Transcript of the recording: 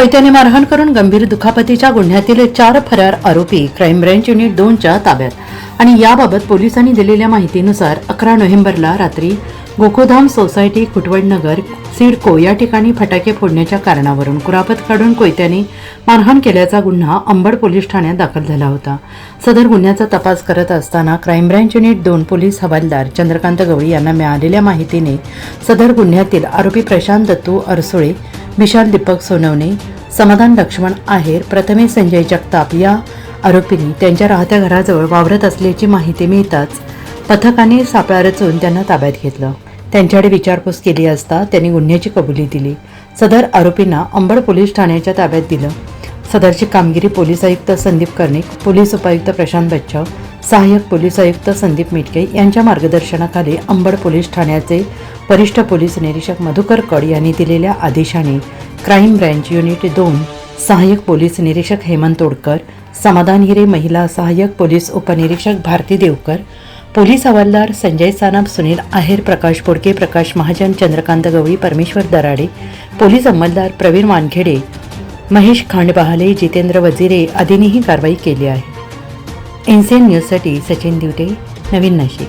कोयत्याने मारहाण करून गंभीर दुखापतीच्या गुन्ह्यातील चार फरार आरोपी क्राईम ब्रँच युनिट दोनच्या ताब्यात. आणि याबाबत पोलिसांनी दिलेल्या माहितीनुसार अकरा नोव्हेंबरला रात्री गोकुधाम सोसायटी कुटवडनगर सिडको या ठिकाणी फटाके फोडण्याच्या कारणावरून कुरापत काढून कोयत्याने मारहाण केल्याचा गुन्हा अंबड पोलीस ठाण्यात दाखल झाला होता. सदर गुन्ह्याचा तपास करत असताना क्राईम ब्रँच युनिट दोन पोलीस हवालदार चंद्रकांत गवळी यांना मिळालेल्या माहितीने सदर गुन्ह्यातील आरोपी प्रशांत दत्तू अरसुळे विशाल दीपक सोनवणे समाधान लक्ष्मण आहेर प्रथमेश संजय जगताप या आरोपींनी त्यांच्या राहत्या घराजवळ वावरत असल्याची माहिती मिळताच पथकाने सापळा रचून त्यांना ताब्यात घेतलं. त्यांच्याकडे विचारपूस केली असता त्यांनी गुन्ह्याची कबुली दिली. सदर आरोपींना अंबड पोलीस ठाण्याच्या ताब्यात दिलं. सदरची कामगिरी पोलीस आयुक्त संदीप कर्णिक पोलीस उपायुक्त प्रशांत बच्चाव सहाय्यक पोलीस आयुक्त संदीप मिटके यांच्या मार्गदर्शनाखाली अंबड पोलीस ठाण्याचे वरिष्ठ पोलीस निरीक्षक मधुकर कड यांनी दिलेल्या आदेशाने क्राईम ब्रँच युनिट दोन सहाय्यक पोलीस निरीक्षक हेमंत तोडकर समाधान हिरे महिला सहाय्यक पोलीस उपनिरीक्षक भारती देवकर पोलीस हवालदार संजय सानप सुनील आहेर प्रकाश पोडके प्रकाश महाजन चंद्रकांत गवळी परमेश्वर दराडे पोलीस अंमलदार प्रवीण वानखेडे महेश खांडबहाले जितेंद्र वजिरे आदींनी ही कारवाई केली आहे. एनसीएन न्यूजसाठी सचिन दिवटे नवीन नाशिक.